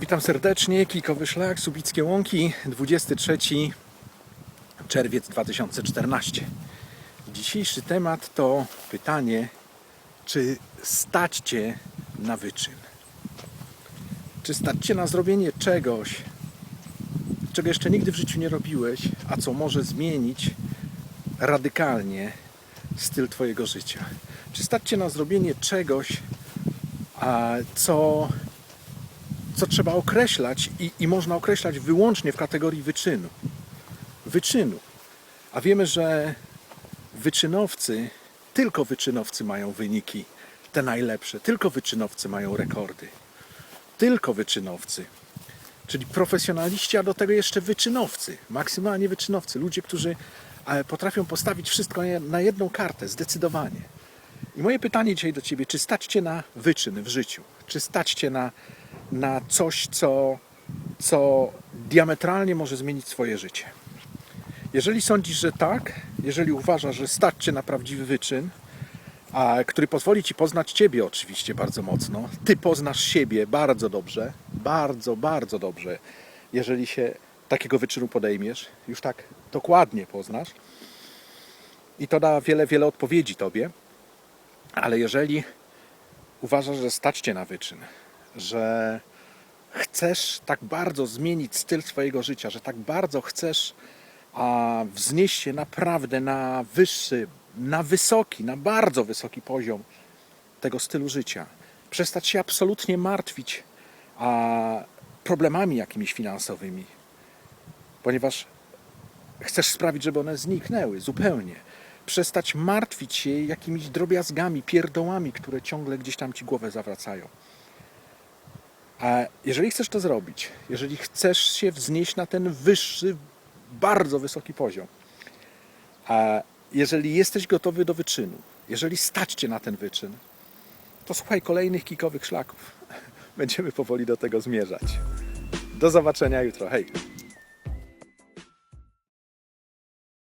Witam serdecznie, Kikowy Szlak, Subickie Łąki, 23 czerwiec 2014. Dzisiejszy temat to pytanie, czy stać Cię na wyczyn? Czy stać Cię na zrobienie czegoś, czego jeszcze nigdy w życiu nie robiłeś, a co może zmienić radykalnie styl Twojego życia? Czy stać Cię na zrobienie czegoś, co co trzeba określać i, i można określać wyłącznie w kategorii wyczynu. Wyczynu. A wiemy, że wyczynowcy, tylko wyczynowcy mają wyniki te najlepsze, tylko wyczynowcy mają rekordy. Tylko wyczynowcy. Czyli profesjonaliści, a do tego jeszcze wyczynowcy, maksymalnie wyczynowcy, ludzie, którzy e, potrafią postawić wszystko na jedną kartę, zdecydowanie. I moje pytanie dzisiaj do Ciebie, czy stać Cię na wyczyn w życiu? Czy stać Cię na, na coś, co, co diametralnie może zmienić Twoje życie? Jeżeli sądzisz, że tak, jeżeli uważasz, że stać Cię na prawdziwy wyczyn, a, który pozwoli Ci poznać Ciebie oczywiście bardzo mocno, Ty poznasz siebie bardzo dobrze, bardzo, bardzo dobrze, jeżeli się takiego wyczynu podejmiesz, już tak dokładnie poznasz i to da wiele, wiele odpowiedzi Tobie, ale jeżeli uważasz, że stać cię na wyczyn, że chcesz tak bardzo zmienić styl swojego życia, że tak bardzo chcesz a, wznieść się naprawdę na wyższy, na wysoki, na bardzo wysoki poziom tego stylu życia, przestać się absolutnie martwić a, problemami jakimiś finansowymi, ponieważ chcesz sprawić, żeby one zniknęły zupełnie. Przestać martwić się jakimiś drobiazgami, pierdołami, które ciągle gdzieś tam ci głowę zawracają. A jeżeli chcesz to zrobić, jeżeli chcesz się wznieść na ten wyższy, bardzo wysoki poziom, a jeżeli jesteś gotowy do wyczynu, jeżeli stać cię na ten wyczyn, to słuchaj kolejnych kikowych szlaków. Będziemy powoli do tego zmierzać. Do zobaczenia jutro. Hej!